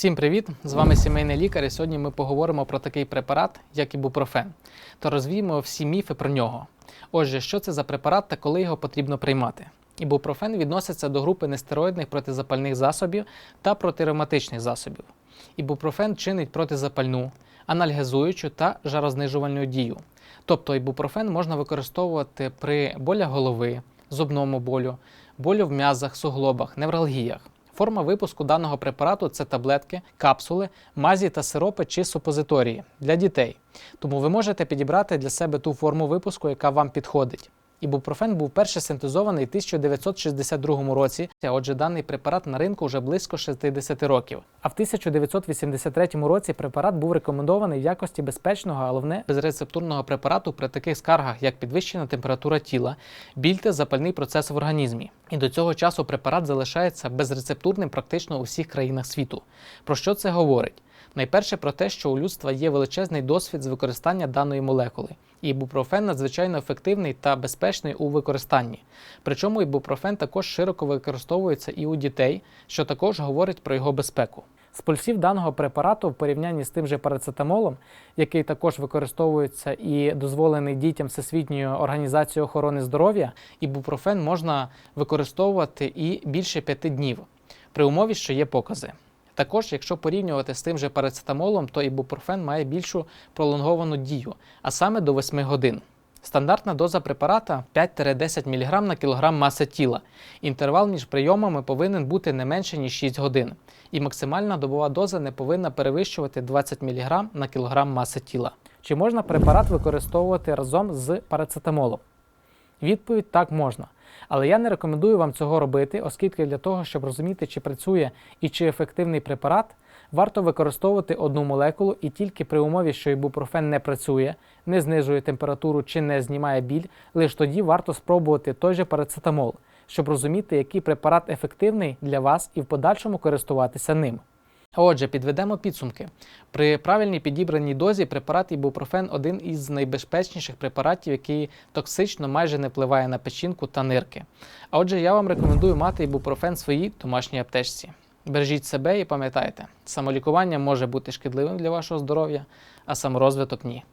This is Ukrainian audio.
Всім привіт! З вами сімейний лікар. І сьогодні ми поговоримо про такий препарат, як ібупрофен, та розвіємо всі міфи про нього. Отже, що це за препарат та коли його потрібно приймати? Ібупрофен відноситься до групи нестероїдних протизапальних засобів та протиревматичних засобів. Ібупрофен чинить протизапальну, анальгезуючу та жарознижувальну дію. Тобто ібупрофен можна використовувати при болях голови, зубному болю, болю в м'язах, суглобах, невралгіях. Форма випуску даного препарату це таблетки, капсули, мазі та сиропи чи супозиторії для дітей. Тому ви можете підібрати для себе ту форму випуску, яка вам підходить. Ібупрофен був перше синтезований у 1962 році, отже, даний препарат на ринку вже близько 60 років. А в 1983 році препарат був рекомендований в якості безпечного, а головне безрецептурного препарату при таких скаргах, як підвищена температура тіла, біль та запальний процес в організмі. І до цього часу препарат залишається безрецептурним практично у всіх країнах світу. Про що це говорить? Найперше про те, що у людства є величезний досвід з використання даної молекули. І ібупрофен надзвичайно ефективний та безпечний у використанні. Причому ібупрофен також широко використовується і у дітей, що також говорить про його безпеку. З пульсів даного препарату в порівнянні з тим же парацетамолом, який також використовується і дозволений дітям Всесвітньою організацією охорони здоров'я, ібупрофен можна використовувати і більше п'яти днів при умові, що є покази. Також, якщо порівнювати з тим же парацетамолом, то ібупрофен має більшу пролонговану дію, а саме до 8 годин. Стандартна доза препарата 5-10 мг на кілограм маси тіла. Інтервал між прийомами повинен бути не менше ніж 6 годин. І максимальна добова доза не повинна перевищувати 20 мг на кілограм маси тіла. Чи можна препарат використовувати разом з парацетамолом? Відповідь так можна. Але я не рекомендую вам цього робити, оскільки для того, щоб розуміти, чи працює і чи ефективний препарат, варто використовувати одну молекулу і тільки при умові, що ібупрофен не працює, не знижує температуру чи не знімає біль, лише тоді варто спробувати той же парацетамол, щоб розуміти, який препарат ефективний для вас і в подальшому користуватися ним. Отже, підведемо підсумки. При правильній підібраній дозі препарат ібупрофен один із найбезпечніших препаратів, який токсично майже не впливає на печінку та нирки. А отже, я вам рекомендую мати ібупрофен в своїй домашній аптечці. Бережіть себе і пам'ятайте, самолікування може бути шкідливим для вашого здоров'я, а саморозвиток ні.